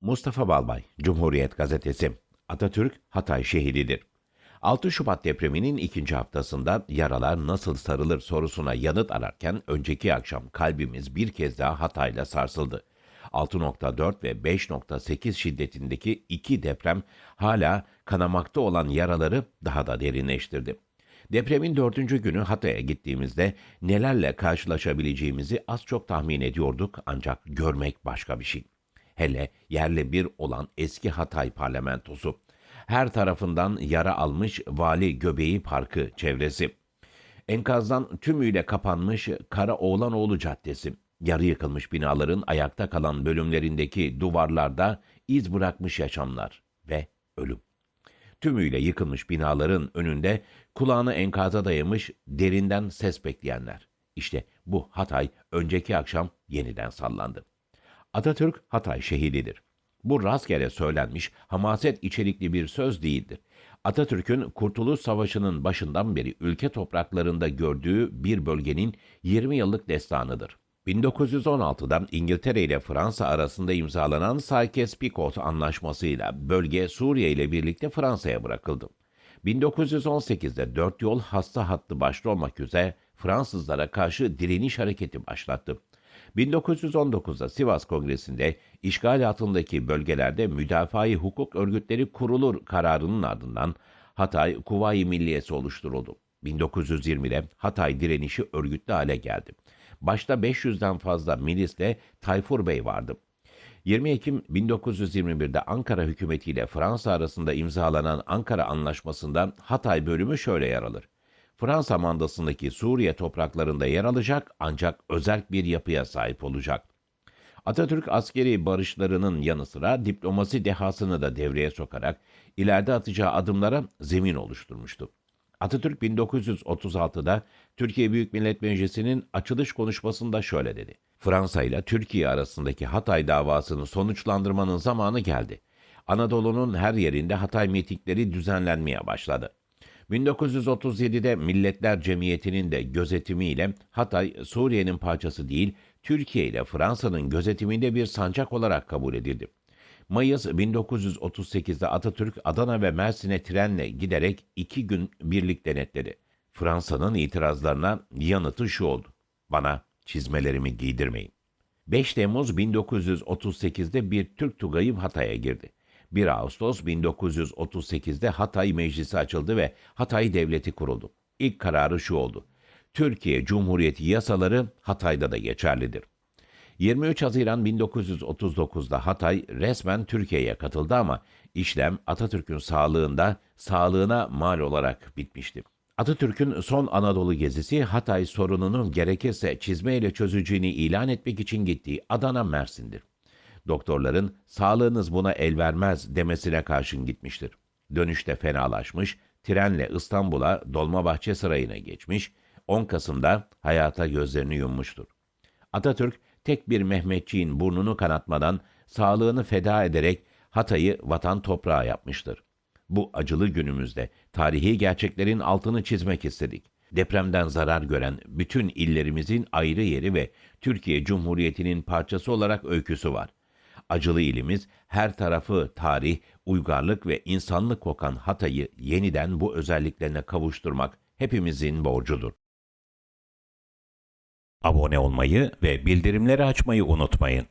Mustafa Balbay, Cumhuriyet Gazetesi. Atatürk Hatay şehididir. 6 Şubat depreminin ikinci haftasında yaralar nasıl sarılır sorusuna yanıt ararken önceki akşam kalbimiz bir kez daha Hatay'la sarsıldı. 6.4 ve 5.8 şiddetindeki iki deprem hala kanamakta olan yaraları daha da derinleştirdi. Depremin dördüncü günü Hatay'a gittiğimizde nelerle karşılaşabileceğimizi az çok tahmin ediyorduk ancak görmek başka bir şey. Hele yerle bir olan eski Hatay parlamentosu. Her tarafından yara almış Vali Göbeği Parkı çevresi. Enkazdan tümüyle kapanmış Karaoğlanoğlu Caddesi. Yarı yıkılmış binaların ayakta kalan bölümlerindeki duvarlarda iz bırakmış yaşamlar ve ölüm. Tümüyle yıkılmış binaların önünde kulağını enkaza dayamış derinden ses bekleyenler. İşte bu Hatay önceki akşam yeniden sallandı. Atatürk Hatay şehididir. Bu rastgele söylenmiş, hamaset içerikli bir söz değildir. Atatürk'ün Kurtuluş Savaşı'nın başından beri ülke topraklarında gördüğü bir bölgenin 20 yıllık destanıdır. 1916'da İngiltere ile Fransa arasında imzalanan Sykes-Picot anlaşmasıyla bölge Suriye ile birlikte Fransa'ya bırakıldı. 1918'de dört yol hasta hattı başta olmak üzere Fransızlara karşı direniş hareketi başlattı. 1919'da Sivas Kongresi'nde işgal altındaki bölgelerde müdafaa hukuk örgütleri kurulur kararının ardından Hatay Kuvayi Milliyesi oluşturuldu. 1920'de Hatay direnişi örgütlü hale geldi. Başta 500'den fazla milisle Tayfur Bey vardı. 20 Ekim 1921'de Ankara hükümetiyle Fransa arasında imzalanan Ankara Anlaşması'nda Hatay bölümü şöyle yer alır. Fransa mandasındaki Suriye topraklarında yer alacak ancak özel bir yapıya sahip olacak. Atatürk askeri barışlarının yanı sıra diplomasi dehasını da devreye sokarak ileride atacağı adımlara zemin oluşturmuştu. Atatürk 1936'da Türkiye Büyük Millet Meclisi'nin açılış konuşmasında şöyle dedi. Fransa ile Türkiye arasındaki Hatay davasını sonuçlandırmanın zamanı geldi. Anadolu'nun her yerinde Hatay mitingleri düzenlenmeye başladı. 1937'de Milletler Cemiyeti'nin de gözetimiyle Hatay Suriye'nin parçası değil, Türkiye ile Fransa'nın gözetiminde bir sancak olarak kabul edildi. Mayıs 1938'de Atatürk Adana ve Mersin'e trenle giderek iki gün birlik denetledi. Fransa'nın itirazlarına yanıtı şu oldu. Bana çizmelerimi giydirmeyin. 5 Temmuz 1938'de bir Türk tugayı Hatay'a girdi. 1 Ağustos 1938'de Hatay Meclisi açıldı ve Hatay Devleti kuruldu. İlk kararı şu oldu. Türkiye Cumhuriyeti yasaları Hatay'da da geçerlidir. 23 Haziran 1939'da Hatay resmen Türkiye'ye katıldı ama işlem Atatürk'ün sağlığında sağlığına mal olarak bitmişti. Atatürk'ün son Anadolu gezisi Hatay sorununu gerekirse çizmeyle çözeceğini ilan etmek için gittiği Adana Mersin'dir. Doktorların sağlığınız buna el vermez demesine karşın gitmiştir. Dönüşte fenalaşmış, trenle İstanbul'a Dolmabahçe Sarayı'na geçmiş, 10 Kasım'da hayata gözlerini yummuştur. Atatürk tek bir Mehmetçiğin burnunu kanatmadan sağlığını feda ederek Hatay'ı vatan toprağı yapmıştır. Bu acılı günümüzde tarihi gerçeklerin altını çizmek istedik. Depremden zarar gören bütün illerimizin ayrı yeri ve Türkiye Cumhuriyeti'nin parçası olarak öyküsü var. Acılı ilimiz her tarafı tarih, uygarlık ve insanlık kokan Hatay'ı yeniden bu özelliklerine kavuşturmak hepimizin borcudur. Abone olmayı ve bildirimleri açmayı unutmayın.